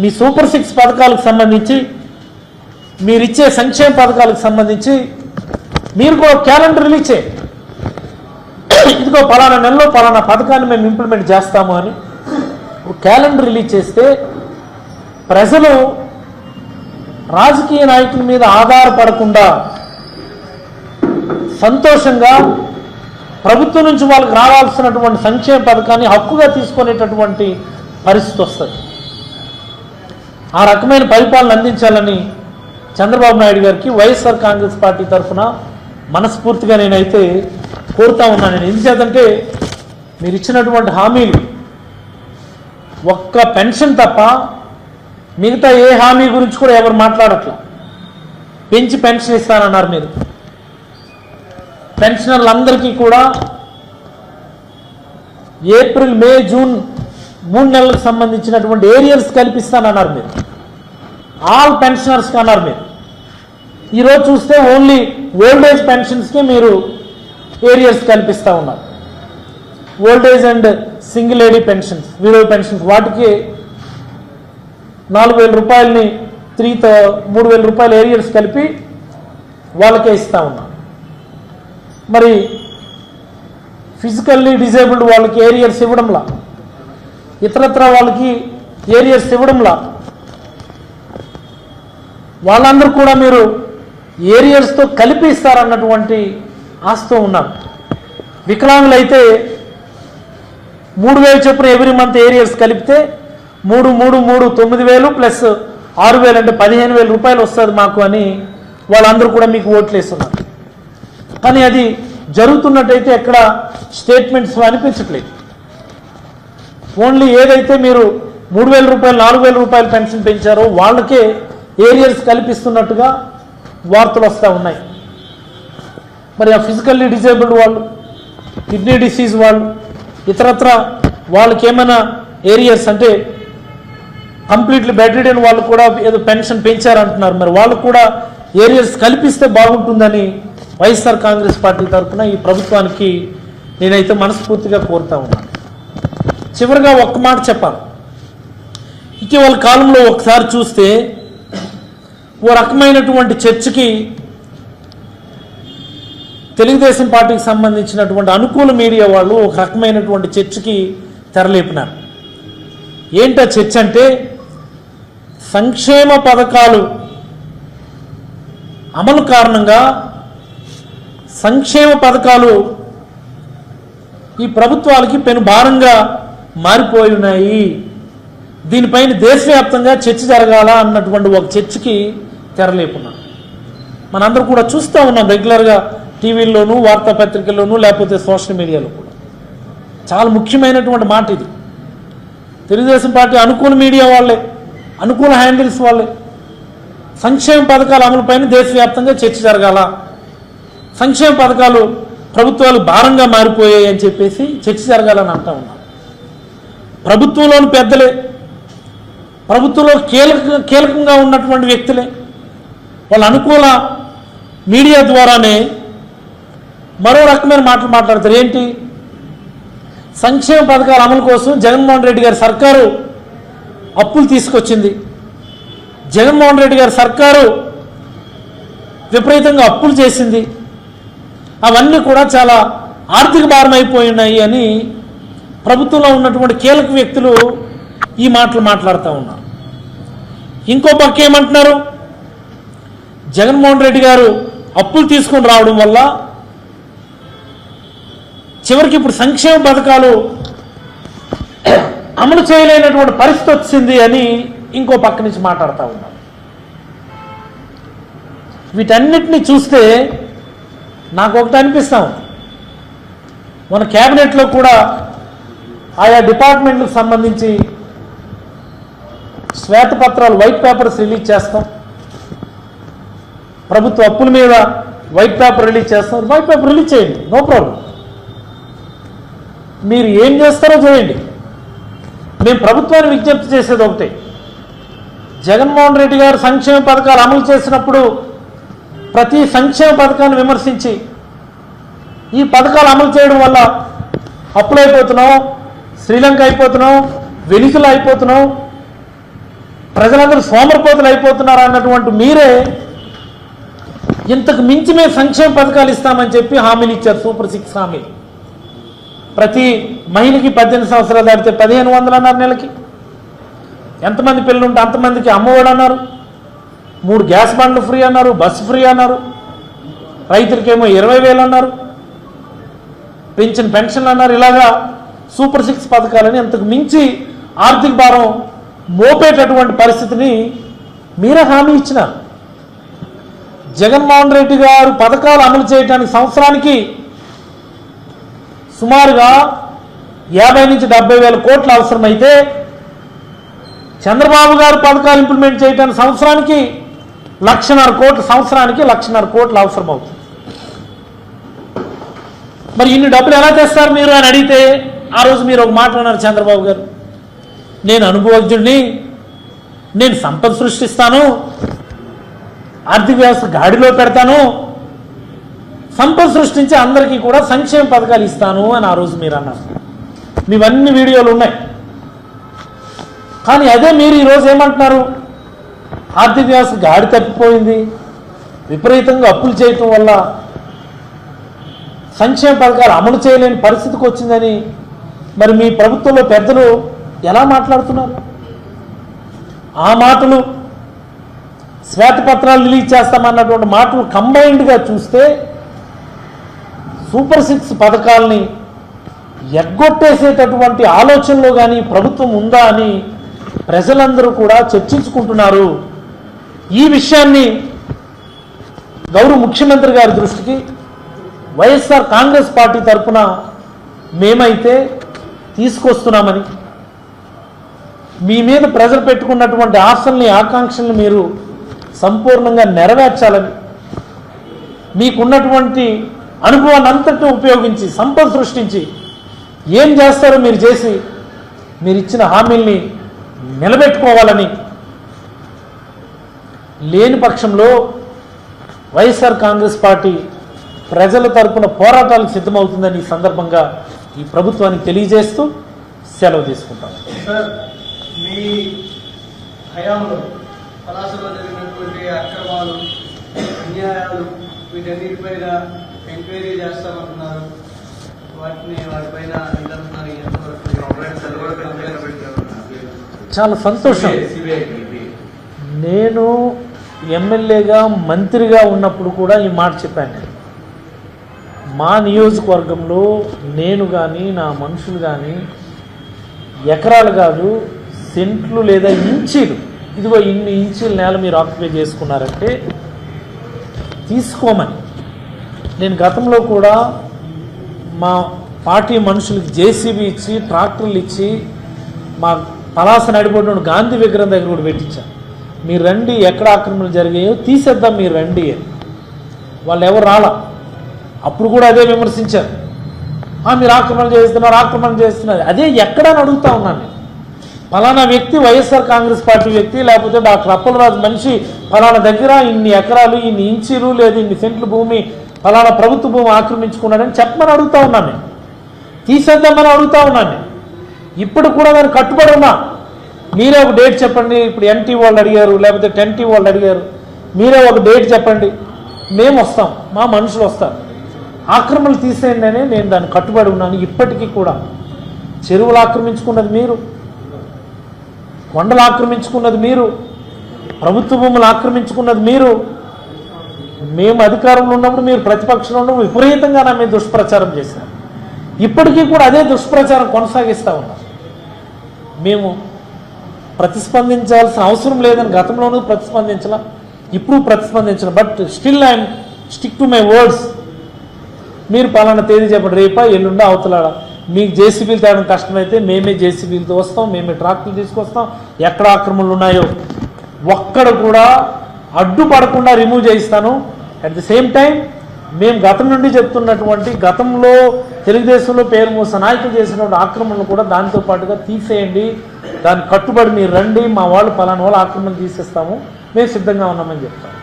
మీ super six పథకాలకు సంబంధించి మీరిచ్చే సంక్షేమ పథకాలకు సంబంధించి మీరు కూడా క్యాలెండర్ రిలీజ్ చేయండి ఇదిగో పలానా నెలలో పలానా పథకాన్ని మేము ఇంప్లిమెంట్ చేస్తాము అని ఒక క్యాలెండర్ రిలీజ్ చేస్తే ప్రజలు రాజకీయ నాయకుల మీద ఆధారపడకుండా సంతోషంగా ప్రభుత్వం నుంచి వాళ్ళకి రావాల్సినటువంటి సంక్షేమ పథకాన్ని హక్కుగా తీసుకునేటటువంటి పరిస్థితి వస్తుంది. ఆ రకమైన పరిపాలన అందించాలని చంద్రబాబు నాయుడు గారికి వైఎస్ఆర్ కాంగ్రెస్ పార్టీ తరఫున మనస్ఫూర్తిగా నేనైతే కోరుతా ఉన్నాను నేను ఎందుచేతంటే మీరు ఇచ్చినటువంటి హామీలు ఒక్క పెన్షన్ తప్ప మిగతా ఏ హామీ గురించి కూడా ఎవరు మాట్లాడట్లా. పెంచి పెన్షన్ ఇస్తానన్నారు మీరు. పెన్షనర్లందరికీ కూడా ఏప్రిల్ మే జూన్ మూడు నెలలకు సంబంధించినటువంటి ఏరియర్స్ కల్పిస్తానన్నారు మీరు. ఆల్ పెన్షనర్స్కి అన్నారు మీరు. ఈరోజు చూస్తే ఓన్లీ ఓల్డ్ ఏజ్ పెన్షన్స్కే మీరు ఏరియర్స్ కల్పిస్తూ ఉన్నారు. Old age and single lady pensions widow pensions వాటికి నాలుగు వేల రూపాయలని త్రీ మూడు వేల రూపాయల ఏరియర్స్ కలిపి వాళ్ళకే ఇస్తూ ఉన్నాం. మరి ఫిజికల్లీ డిజేబుల్డ్ వాళ్ళకి ఏరియర్స్ ఇవ్వడంలా? ఇతరత్ర వాళ్ళకి ఏరియర్స్ ఇవ్వడంలా. వాళ్ళందరూ కూడా మీరు ఏరియర్స్తో కలిపి ఇస్తారన్నటువంటి ఆశతో ఉన్నారు. వికలాంగులైతే మూడు వేలు చొప్పున ఎవ్రీ మంత్ ఏరియర్స్ కలిపితే మూడు మూడు మూడు తొమ్మిది వేలు ప్లస్ ఆరు వేలు అంటే పదిహేను వేల రూపాయలు వస్తుంది మాకు అని వాళ్ళందరూ కూడా మీకు ఓట్లు వేస్తున్నారు కానీ అది జరుగుతున్నట్టయితే ఎక్కడ స్టేట్మెంట్స్ అనిపించట్లేదు. ఓన్లీ ఏదైతే మీరు మూడు వేల రూపాయలు నాలుగు వేల రూపాయలు పెన్షన్ పెంచారో వాళ్ళకే ఏరియర్స్ కల్పిస్తున్నట్టుగా వార్తలు వస్తూ ఉన్నాయి. మరి ఆ ఫిజికల్లీ డిజేబుల్డ్ వాళ్ళు కిడ్నీ డిసీజ్ వాళ్ళు ఇతరత్ర వాళ్ళకి ఏమైనా ఏరియర్స్ అంటే కంప్లీట్లీ బెడ్రిడెన్ వాళ్ళు కూడా ఏదో పెన్షన్ పెంచారంటున్నారు. మరి వాళ్ళు కూడా ఏరియర్స్ కల్పిస్తే బాగుంటుందని వైఎస్ఆర్ కాంగ్రెస్ పార్టీ తరఫున ఈ ప్రభుత్వానికి నేనైతే మనస్ఫూర్తిగా కోరుతా ఉన్నాను. చివరిగా ఒక్క మాట చెప్పాలి. ఇటీవల కాలంలో ఒకసారి చూస్తే ఓ రకమైనటువంటి చర్చకి తెలుగుదేశం పార్టీకి సంబంధించినటువంటి అనుకూల మీడియా వాళ్ళు ఒక రకమైనటువంటి చర్చకి తెరలేపినారు. ఏంటో చర్చ అంటే సంక్షేమ పథకాలు అమలు కారణంగా సంక్షేమ పథకాలు ఈ ప్రభుత్వాలకి పెను భారంగా మారిపోయి ఉన్నాయి. దీనిపైన దేశవ్యాప్తంగా చర్చ జరగాల అన్నటువంటి ఒక చర్చకి తెరలేకున్నాను మనందరూ కూడా చూస్తూ ఉన్నాం రెగ్యులర్గా టీవీల్లోనూ వార్తాపత్రికల్లోనూ లేకపోతే సోషల్ మీడియాలో కూడా. చాలా ముఖ్యమైనటువంటి మాట ఇది. తెలుగుదేశం పార్టీ అనుకూల మీడియా వాళ్ళే అనుకూల హ్యాండిల్స్ వాళ్ళే. సంక్షేమ పథకాల అమలుపైన దేశవ్యాప్తంగా చర్చ జరగాల? సంక్షేమ పథకాలు ప్రభుత్వాలు భారంగా మారిపోయాయి అని చెప్పేసి చర్చ జరగాలని అంటా ఉన్నాం. ప్రభుత్వంలోని పెద్దలే. ప్రభుత్వంలో కీలక కీలకంగా ఉన్నటువంటి వ్యక్తులే. వాళ్ళ అనుకూల మీడియా ద్వారానే మరో రకమైన మాటలు మాట్లాడతారు. ఏంటి? సంక్షేమ పథకాల అమలు కోసం జగన్మోహన్ రెడ్డి గారి సర్కారు అప్పులు తీసుకొచ్చింది. జగన్మోహన్ రెడ్డి గారి సర్కారు విపరీతంగా అప్పులు చేసింది. అవన్నీ కూడా చాలా ఆర్థిక భారం అయిపోయినాయి అని ప్రభుత్వంలో ఉన్నటువంటి కీలక వ్యక్తులు ఈ మాటలు మాట్లాడుతూ ఉన్నారు. ఇంకో పక్క ఏమంటున్నారు? జగన్మోహన్ రెడ్డి గారు అప్పులు తీసుకొని రావడం వల్ల చివరికి ఇప్పుడు సంక్షేమ పథకాలు అమలు చేయలేనటువంటి పరిస్థితి వచ్చింది అని ఇంకో పక్క నుంచి మాట్లాడుతూ ఉన్నారు. వీటన్నిటిని చూస్తే నాకు ఒకటి అనిపిస్తాం మన క్యాబినెట్లో కూడా ఆయా డిపార్ట్మెంట్లకు సంబంధించి శ్వేతపత్రాలు వైట్ పేపర్స్ రిలీజ్ చేస్తాం. ప్రభుత్వ అప్పుల మీద వైట్ పేపర్ రిలీజ్ చేస్తాం వైట్ పేపర్ రిలీజ్ చేయండి. నో ప్రాబ్లం మీరు ఏం చేస్తారో చేయండి మేము ప్రభుత్వాన్ని విజ్ఞప్తి చేసేది ఒకటే. జగన్మోహన్ రెడ్డి గారు సంక్షేమ పథకాలు అమలు చేసినప్పుడు ప్రతి సంక్షేమ పథకాన్ని విమర్శించి ఈ పథకాలు అమలు చేయడం వల్ల అప్పులైపోతున్నాం. శ్రీలంక అయిపోతున్నాం వెనిజులా అయిపోతున్నాం ప్రజలందరూ సోమరిపోతులు అయిపోతున్నారు అన్నటువంటి మీరే ఇంతకు మించి మేము సంక్షేమ పథకాలు ఇస్తామని చెప్పి హామీలు ఇచ్చారు సూపర్ సిక్స్ హామీలు. ప్రతి మహిళకి పద్దెనిమిది సంవత్సరాలు దాటితే పదిహేను వందలు అన్నారు నెలకి. ఎంతమంది పిల్లలు ఉంటే అంతమందికి అమ్మఒడి అన్నారు. మూడు గ్యాస్ బండ్లు ఫ్రీ అన్నారు బస్సు ఫ్రీ అన్నారు. రైతులకేమో ఇరవై వేలు అన్నారు. పెన్షన్ పెన్షన్లు అన్నారు. ఇలాగా సూపర్ సిక్స్ పథకాలని అంతకు మించి ఆర్థిక భారం మోపేటటువంటి పరిస్థితిని మీరే హామీ ఇచ్చినారు జగన్మోహన్ రెడ్డి గారు పథకాలు అమలు చేయడానికి సంవత్సరానికి సుమారుగా యాభై నుంచి డెబ్బై వేల కోట్లు అవసరమైతే చంద్రబాబు గారు పథకాలు ఇంప్లిమెంట్ చేయడానికి సంవత్సరానికి లక్షన్నర కోట్లు సంవత్సరానికి లక్షన్నర కోట్లు అవసరం అవుతుంది మరి ఇన్ని డబ్బులు ఎలా తెస్తారు మీరు అని అడిగితే ఆ రోజు మీరు ఒక మాట అన్నారు చంద్రబాబు గారు. నేను అనుభవజ్ఞుడిని నేను సంపద సృష్టిస్తాను ఆర్థిక వ్యవస్థ గాడిలో పెడతాను సంపద సృష్టించి అందరికీ కూడా సంక్షేమ పథకాలు ఇస్తాను అని ఆ రోజు మీరు అన్నారు. మీవన్నీ వీడియోలు ఉన్నాయి. కానీ అదే మీరు ఈరోజు ఏమంటున్నారు? ఆర్థిక వ్యవస్థ గాడి తప్పిపోయింది. విపరీతంగా అప్పులు చేయటం వల్ల సంక్షేమ పథకాలు అమలు చేయలేని పరిస్థితికి వచ్చిందని మరి మీ ప్రభుత్వంలో పెద్దలు ఎలా మాట్లాడుతున్నారు? ఆ మాటలు శ్వేతపత్రాలు రిలీజ్ చేస్తామన్నటువంటి మాటలు కంబైన్డ్గా చూస్తే సూపర్ సిక్స్ పథకాల్ని ఎగ్గొట్టేసేటటువంటి ఆలోచనలో కానీ ప్రభుత్వం ఉందా అని ప్రజలందరూ కూడా చర్చించుకుంటున్నారు. ఈ విషయాన్ని గౌరవ ముఖ్యమంత్రి గారి దృష్టికి వైఎస్ఆర్ కాంగ్రెస్ పార్టీ తరఫున మేమైతే తీసుకొస్తున్నామని. మీ మీద ప్రజలు పెట్టుకున్నటువంటి ఆశల్ని ఆకాంక్షల్ని మీరు సంపూర్ణంగా నెరవేర్చాలని మీకున్నటువంటి అనుభవాన్ని అంతటిని ఉపయోగించి సంపద సృష్టించి ఏం చేస్తారో మీరు చేసి మీరు ఇచ్చిన హామీల్ని నిలబెట్టుకోవాలని లేని పక్షంలో వైఎస్ఆర్ కాంగ్రెస్ పార్టీ ప్రజల తరపున పోరాటాలు సిద్ధమవుతుందని ఈ సందర్భంగా ఈ ప్రభుత్వానికి తెలియజేస్తూ సెలవు తీసుకుంటాం. సార్ మీ హయాంలో పలాసలో జరిగినటువంటి అక్రమాలు అన్యాయాలు వీటన్నిటిపైన ఎంక్వైరీ చేస్తామంటున్నారు. వాటిని వాటిపైన ఇదంటున్నారు చాలా సంతోషం. నేను ఎమ్మెల్యేగా మంత్రిగా ఉన్నప్పుడు కూడా ఈ మాట చెప్పాను. నేను. మా నియోజకవర్గంలో నేను కానీ నా మనుషులు కానీ ఎకరాలు కాదు సెంట్లు లేదా ఇంచీలు. ఇదిగో ఇన్ని ఇంచీల నేల మీరు ఆక్యుపై చేసుకున్నారంటే తీసుకోమని. నేను గతంలో కూడా మా పార్టీ మనుషులకి జేసీబీ ఇచ్చి ట్రాక్టర్లు ఇచ్చి మా పలాస నడిపోయిన గాంధీ విగ్రహం దగ్గర కూడా పెట్టించాను మీరు రండి ఎక్కడ ఆక్రమణలు జరిగాయో తీసేద్దాం మీరు రండి అని. వాళ్ళు ఎవరు రాలా? అప్పుడు కూడా అదే విమర్శించారు. మీరు ఆక్రమణ చేస్తున్నారు ఆక్రమణ చేస్తున్నారు. అదే ఎక్కడని అడుగుతా ఉన్నాను నేను. ఫలానా వ్యక్తి వైఎస్ఆర్ కాంగ్రెస్ పార్టీ వ్యక్తి లేకపోతే డాక్టర్ అప్పలరాజు మనిషి ఫలానా దగ్గర ఇన్ని ఎకరాలు ఇన్ని ఇంచీలు లేదా ఇన్ని సెంట్లు భూమి ఫలానా ప్రభుత్వ భూమి ఆక్రమించుకున్నాడని చెప్పమని అడుగుతా ఉన్నాను నేను. తీసేద్దామని అడుగుతా ఉన్నాను నేను. ఇప్పుడు కూడా నేను కట్టుబడి ఉన్నా. మీరే ఒక డేట్ చెప్పండి ఇప్పుడు ఎన్టీ వాళ్ళు అడిగారు లేకపోతే టెన్టీ వాళ్ళు అడిగారు. మీరే ఒక డేట్ చెప్పండి. మేము వస్తాం మా మనుషులు వస్తారు. ఆక్రమణలు తీసేయండి అనే నేను దాన్ని కట్టుబడి ఉన్నాను. ఇప్పటికీ కూడా చెరువులు ఆక్రమించుకున్నది మీరు కొండలు ఆక్రమించుకున్నది మీరు ప్రభుత్వ భూములు ఆక్రమించుకున్నది మీరు మేము అధికారంలో ఉన్నప్పుడు మీరు ప్రతిపక్షంలో ఉన్నప్పుడు విపరీతంగా నా మీద దుష్ప్రచారం చేశారు. ఇప్పటికీ కూడా అదే దుష్ప్రచారం కొనసాగిస్తూ ఉన్నారు. మేము ప్రతిస్పందించాల్సిన అవసరం లేదని గతంలోనూ ప్రతిస్పందించాల ఇప్పుడు ప్రతిస్పందించడం but still I'm stick to my words. మీరు పలానా తేదీ చెప్పండి రేపా ఎల్లుండా అవతలాడ మీకు జేసీబీలు తేవడం కష్టమైతే మేమే జేసీబీలతో వస్తాం మేమే ట్రాక్టర్లు తీసుకొస్తాం. ఎక్కడ ఆక్రమణలు ఉన్నాయో ఒక్కడ కూడా అడ్డుపడకుండా రిమూవ్ చేయిస్తాను. అట్ ది సేమ్ టైం మేము గతం నుండి చెప్తున్నటువంటి గతంలో తెలుగుదేశంలో పేరు మూస నాయకులు చేసినటువంటి ఆక్రమణలు కూడా దానితో పాటుగా తీసేయండి. దాన్ని కట్టుబడి మీరు రండి మా వాళ్ళు పలానా వాళ్ళు ఆక్రమణ తీసేస్తాము. మేము సిద్ధంగా ఉన్నామని చెప్తాము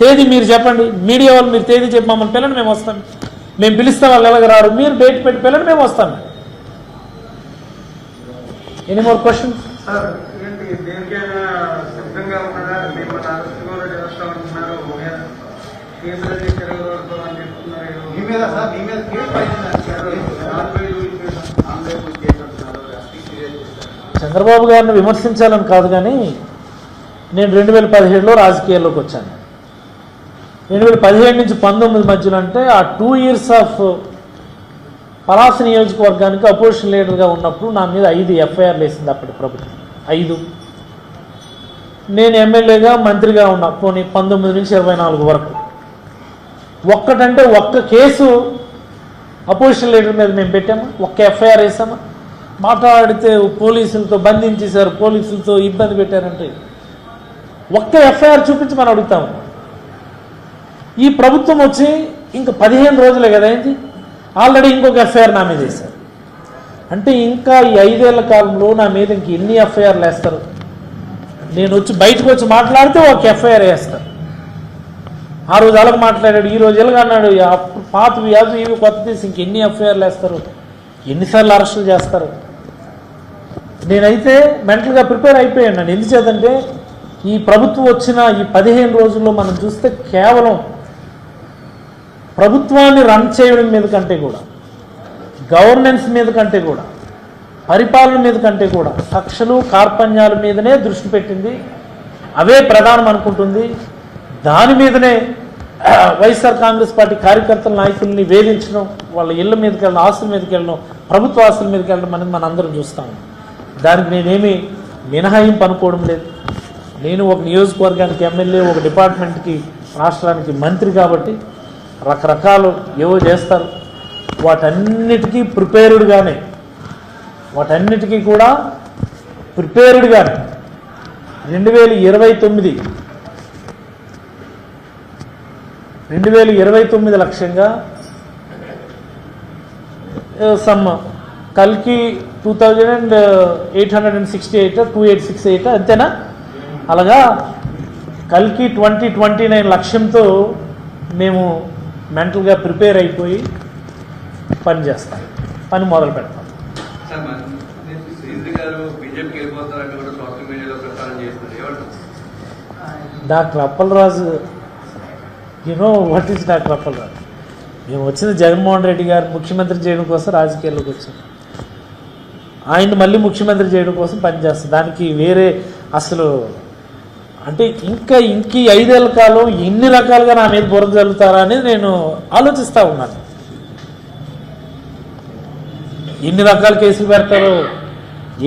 తేదీ మీరు చెప్పండి. మీడియా వాళ్ళు మీరు తేదీ చెప్పి మమ్మల్ని పిల్లని మేము వస్తాం. మేము పిలిస్తే వాళ్ళు ఎలాగ రారు మీరు డేట్ పెట్టి పిల్లని మేము వస్తాం. ఎనీ మోర్ క్వశ్చన్స్ చంద్రబాబు గారిని విమర్శించాలని కాదు కానీ నేను రెండు వేల పదిహేడులో రాజకీయాల్లోకి వచ్చాను. రెండు వేల పదిహేడు నుంచి పంతొమ్మిది మధ్యలో అంటే ఆ టూ ఇయర్స్ ఆఫ్ పలాస నియోజకవర్గానికి అపోజిషన్ లీడర్గా ఉన్నప్పుడు నా మీద ఐదు ఎఫ్ఐఆర్లు వేసింది అప్పటి ప్రభుత్వం. ఐదు. నేను ఎమ్మెల్యేగా మంత్రిగా ఉన్నా పోనీ పంతొమ్మిది నుంచి ఇరవై నాలుగు వరకు. ఒక్కటంటే ఒక్క కేసు అపోజిషన్ లీడర్ మీద మేము పెట్టామా? ఒక్క ఎఫ్ఐఆర్ వేసామా? మాట్లాడితే పోలీసులతో బంధించేశారు పోలీసులతో ఇబ్బంది పెట్టారంటే ఒక్క ఎఫ్ఐఆర్ చూపించి మనం అడుగుతాము ఈ ప్రభుత్వం వచ్చి ఇంక పదిహేను రోజులే కదా అయింది ఆల్రెడీ ఇంకొక ఎఫ్ఐఆర్ నా మీద వేశారు. అంటే ఇంకా ఈ ఐదేళ్ళ కాలంలో నా మీద ఇంక ఎన్ని ఎఫ్ఐఆర్లు వేస్తారు? నేను వచ్చి బయటకు వచ్చి మాట్లాడితే ఒక ఎఫ్ఐఆర్ వేస్తారు. ఆ రోజు అలాగ మాట్లాడాడు ఈ రోజు ఎలాగ అన్నాడు అప్పుడు పాతవి ఇవి కొత్త తీసి ఇంకెన్ని ఎఫ్ఐఆర్లు వేస్తారు? ఎన్నిసార్లు అరెస్టులు చేస్తారు? నేనైతే మెంటల్గా ప్రిపేర్ అయిపోయాను. నన్ను ఎందుచేతంటే ఈ ప్రభుత్వం వచ్చిన ఈ పదిహేను రోజుల్లో మనం చూస్తే కేవలం ప్రభుత్వాన్ని రన్ చేయడం మీద కంటే కూడా గవర్నెన్స్ మీద కంటే కూడా పరిపాలన మీద కంటే కూడా కక్షలు కార్పణ్యాల మీదనే దృష్టి పెట్టింది. అవే ప్రధానం అనుకుంటుంది. దాని మీదనే వైఎస్ఆర్ కాంగ్రెస్ పార్టీ కార్యకర్తల నాయకుల్ని వేధించడం వాళ్ళ ఇళ్ళ మీదకి వెళ్ళడం ఆస్తుల మీదకి వెళ్ళడం ప్రభుత్వ ఆస్తుల మీదకి వెళ్ళడం అనేది మనం అందరం చూస్తాం దానికి నేనేమి మినహాయింపు అనుకోవడం లేదు. నేను ఒక నియోజకవర్గానికి ఎమ్మెల్యే ఒక డిపార్ట్మెంట్కి రాష్ట్రానికి మంత్రి కాబట్టి రకరకాలు ఏవో చేస్తారు. వాటన్నిటికీ ప్రిపేర్డ్గానే వాటన్నిటికీ కూడా ప్రిపేర్డ్గానే రెండు వేల ఇరవై తొమ్మిది. రెండు వేల ఇరవై తొమ్మిది లక్ష్యంగా సమ్ కల్కి two thousand and eight hundred and sixty eight two eight six eight అంతేనా? అలాగా కల్కి ట్వంటీ ట్వంటీ నైన్ లక్ష్యంతో మేము మెంటల్గా ప్రిపేర్ అయిపోయి పని చేస్తాం పని మొదలు పెడతాం సార్ మరి శ్రీధర్ గారు బీజేపీకి వెళ్ళిపోతారంటే కూడా సోషల్ మీడియాలో ప్రచారం చేస్తున్నారు. ఏమంటారు doctor Appalaraju you know what is doctor Appalaraju? మేము వచ్చిన జగన్మోహన్ రెడ్డి గారు ముఖ్యమంత్రి చేయడం కోసం రాజకీయాల్లోకి వచ్చాం. ఆయన మళ్ళీ ముఖ్యమంత్రి చేయడం కోసం పనిచేస్తాం దానికి వేరే అసలు అంటే ఇంకా ఇంక ఈ ఐదేళ్ళ కాలం ఎన్ని రకాలుగా నా మీద బురద జల్లుతారా అనేది నేను ఆలోచిస్తూ ఉన్నాను. ఎన్ని రకాల కేసులు పెడతారు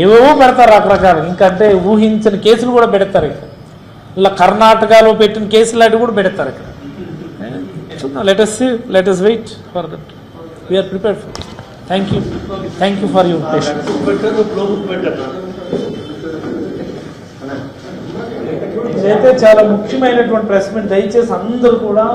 ఏవేవో పెడతారు రకరకాలు. ఇంకంటే ఊహించిన కేసులు కూడా పెడతారు ఇక్కడ. ఇలా కర్ణాటకలో పెట్టిన కేసులు లాంటివి కూడా పెడతారు ఇక్కడ. చూద్దాం let us let us wait for that we are prepared for thank you thank you for your patience అయితే చాలా ముఖ్యమైనటువంటి ప్రెస్ మీట్ దయచేసి అందరూ కూడా